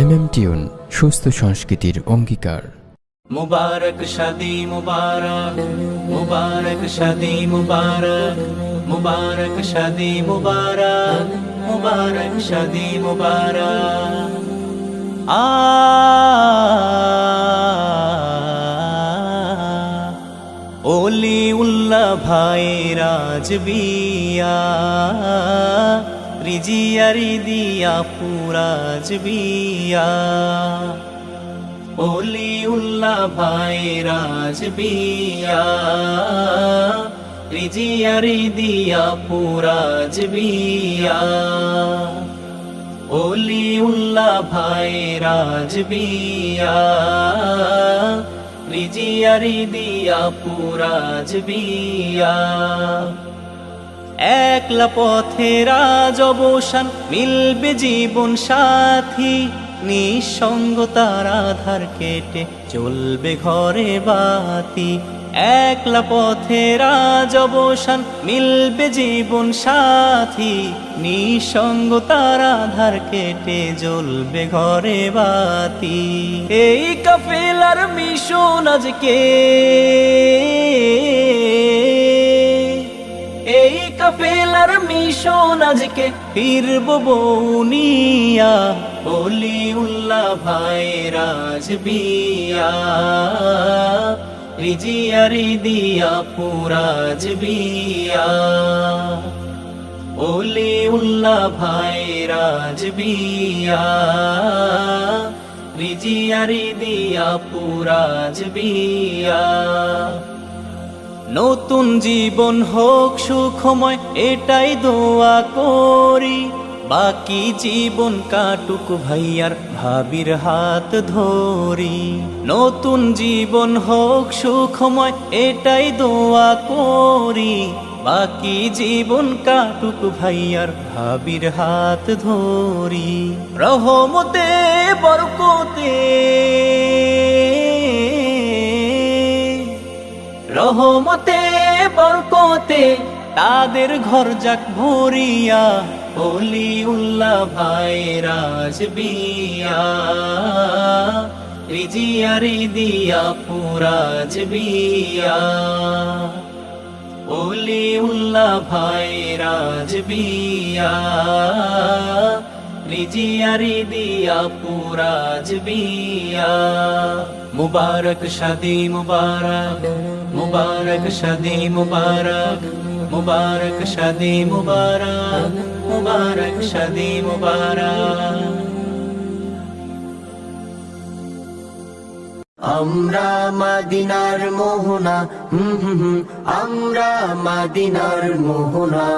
M tune, সুস্থ সংস্কৃতির অঙ্গীকার। মুবারক, শাদি মুবারক মুবারক, শাদি মুবারক মুবারক, শাদি মুবারক মুবারক, শাদি মুবারক। আ ওলি উল্লাহ ভাই, রাজবিয়া। রিজিয়ারি দিয়া পুরাজ বিয়া। ওলি উল্লাহ ভাই রাজবিয়া রিজিয়ারি দিয়া পুরাজ বিয়া। ওলি উল্লাহ ভাই রাজবিয়া রিজিয়ারি দিয়া পুরাজ বিয়া। একলা পথে রাজ অবসান, মিলবে জীবন সাথী। নিঃসঙ্গ তার আধার কেটে চলবে ঘরে বাতি। একলা পথে রাজ অবসান, মিলবে জীবন সাথী। নিঃসঙ্গ তার আধার কেটে জ্বলবে ঘরে বাতি। এই কাফেলার মিশন আজকে। কাফেলার মিশন আজকে ফিরব বৌনিয়া। বলি উল্লাহ ভাই রাজবিয়া রিজিয়ারি দিয়া পুরাজ বিয়া ওলি উল্লাহ ভাই রাজবিয়া রিজিয়ারি দিয়া পুরাজ বিয়া নতুন জীবন হোক সুখময়, এটাই দোয়া করি। বাকি জীবন কাটুক ভাইয়ার ভাবির হাত ধরি। নতুন জীবন হোক সুখময়, এটাই দোয়া করি। বাকি জীবন কাটুক ভাইয়ার ভাবির হাত ধরি। রহমতে বরকতে রহমতে, বরকতে তাদের ঘর যাক ভরিয়া বলি উল্লাহ ভাই রাজবিয়া রিজিয়ারি দিয়া পুরাজ বিয়া বলি উল্লাহ ভাই রাজবিয়া রিজিয়ারি দিয়া পুরাজ বিয়া মুবারক শাদি মুবারক। মুবারক শাদি মুবারক মুবারক শাদি মুবারক মুবারক শাদি মুবারক। আমরা মাদিনার মোহনা, হুম হুম আমরা মাদিনার মোহনা।